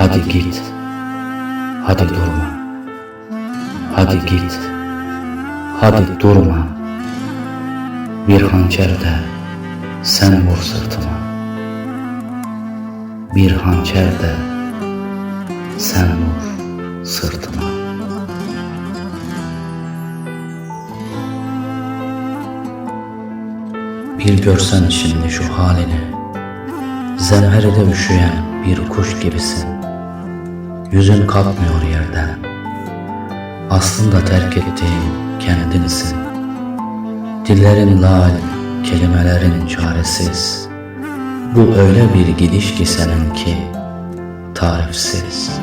Hadi git. Hadi durma. Hadi git. Hadi durma. Bir hançer de sen vur sırtıma. Bir hançer de sen vur sırtıma. Bir görsen şimdi şu halini Zemheride üşüyen bir kuş gibisin Yüzün kalkmıyor yerden Aslında terk ettiğin kendinisin Dillerin lal, kelimelerin çaresiz Bu öyle bir gidiş ki seninki Tarifsiz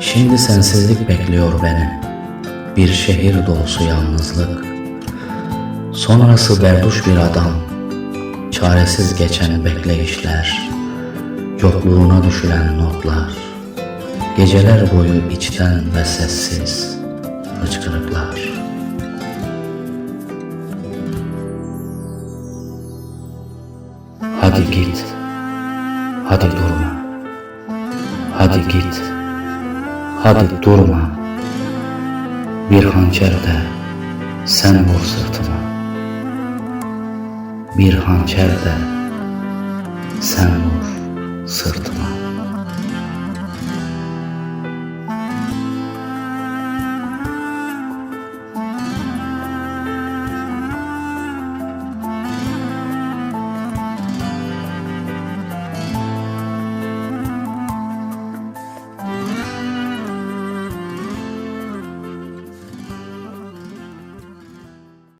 Şimdi sensizlik bekliyor beni. Bir şehir dolusu yalnızlık. Sonrası berduş bir adam. Çaresiz geçen bekleyişler. Yokluğuna düşülen notlar. Geceler boyu içten ve sessiz hıçkırıklar. Hadi git. Hadi durma. Hadi git. Hadi durma. Bir hançer de sen vur sırtıma. Bir hançer de sen vur sırtıma.